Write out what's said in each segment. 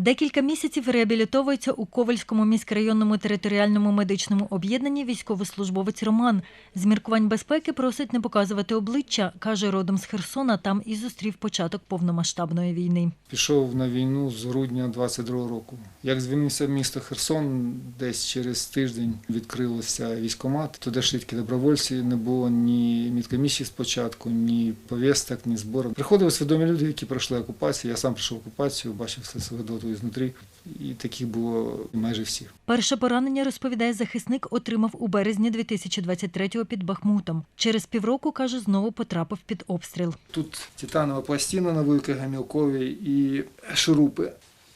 Декілька місяців реабілітовується у Ковальському міськрайонному територіальному медичному об'єднанні військовослужбовець Роман. З міркувань безпеки просить не показувати обличчя. Каже, родом з Херсона там і зустрів початок повномасштабної війни. Пішов на війну з грудня 22 року. Як звільнився місто Херсон, десь через тиждень відкрилося військкомат. Туди тільки добровольці, не було ні медкомісії спочатку, ні повісток, ні збору. Приходили свідомі люди, які пройшли окупацію. Я сам пройшов окупацію, бачив все це видоту ізнутрі. І таких було майже всіх. Перше поранення, розповідає захисник, отримав у березні 2023-го під Бахмутом. Через півроку, каже, знову потрапив під обстріл. Тут титанова пластина на великій гамілковій і шурупи.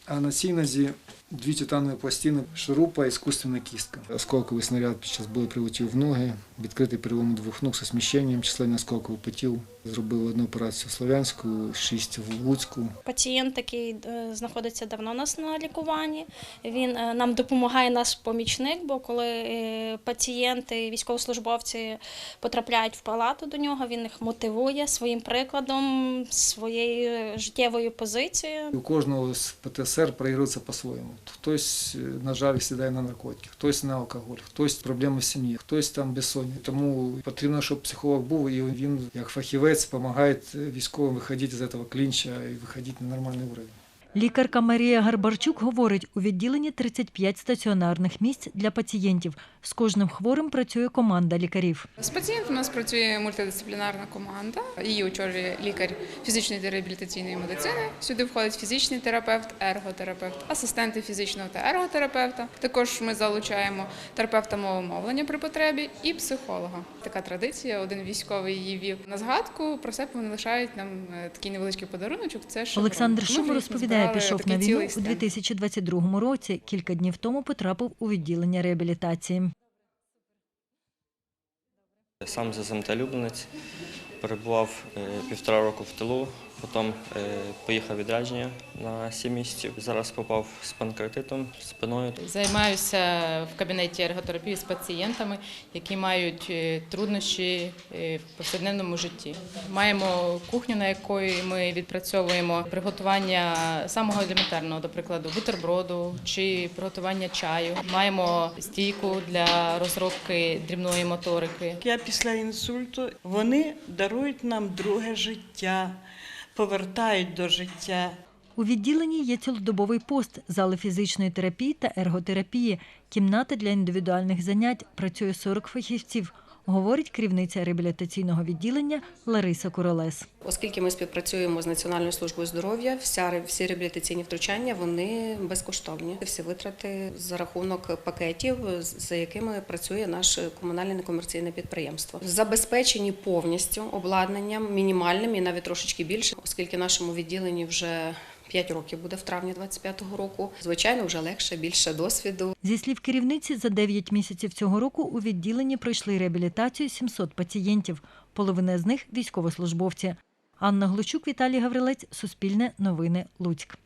А на цій нозі дві титанові пластини, шурупа і іскусственна кістка. Осколковий снаряд під час бою прилетів в ноги, відкритий перелом двох ног зі сміщенням численних осколкових потів. Зробили одну операцію в Слов'янську, шість в Луцьку. Пацієнт, який е, знаходиться давно у нас на лікуванні, він е, нам допомагає наш помічник, бо коли е, пацієнти, військовослужбовці потрапляють в палату до нього, він їх мотивує своїм прикладом, своєю життєвою позицією. У кожного з ПТСР проігрується по-своєму. Хтось, на жаль, сідає на наркотики, хтось на алкоголь, хтось проблеми в сім'ї, хтось там безсоння. Тому потрібно, щоб психолог був, і він, як фахівець, допомагає військовим виходити з цього клінча і виходити на нормальний уровень. Лікарка Марія Гарбарчук говорить, у відділенні 35 стаціонарних місць для пацієнтів. З кожним хворим працює команда лікарів. З пацієнтом у нас працює мультидисциплінарна команда. Її очолює лікар фізичної та реабілітаційної медицини. Сюди входить фізичний терапевт, ерготерапевт, асистенти фізичного та ерготерапевта. Також ми залучаємо терапевта мови мовлення при потребі і психолога. Така традиція. Один військовий її вів на згадку. Про себе вони лишають нам е, такий невеличкий подаруночок. Це шеврон. Олександр Шум розповідає, назбирали пішов на війну у 2022 році. Кілька днів тому потрапив у відділення реабілітації. Сам з СМТ Люблинець, перебував е, півтора року в тилу, потім е, поїхав відрядження на 7 місяців. Зараз попав з панкреатитом, спиною. Займаюся в кабінеті ерготерапії з пацієнтами, які мають е, труднощі в повсякденному житті. Маємо кухню, на якої ми відпрацьовуємо приготування самого елементарного, до прикладу, бутерброду чи приготування чаю. Маємо стійку для розробки дрібної моторики. Я після інсульту вони дарують нам друге життя, повертають до життя. У відділенні є цілодобовий пост, зали фізичної терапії та ерготерапії, кімната для індивідуальних занять. Працює 40 фахівців, говорить керівниця реабілітаційного відділення Лариса Куролес. Оскільки ми співпрацюємо з Національною службою здоров'я, всі реабілітаційні втручання вони безкоштовні. Всі витрати за рахунок пакетів, за якими працює наше комунальне некомерційне підприємство. Забезпечені повністю обладнанням мінімальним і навіть трошечки більше, оскільки нашому відділенні вже 5 років буде в травні 25-го року. Звичайно, вже легше, більше досвіду. Зі слів керівниці, за 9 місяців цього року у відділенні пройшли реабілітацію 700 пацієнтів. Половина з них військовослужбовці. Анна Глущук, Віталій Гаврилець, Суспільне новини, Луцьк.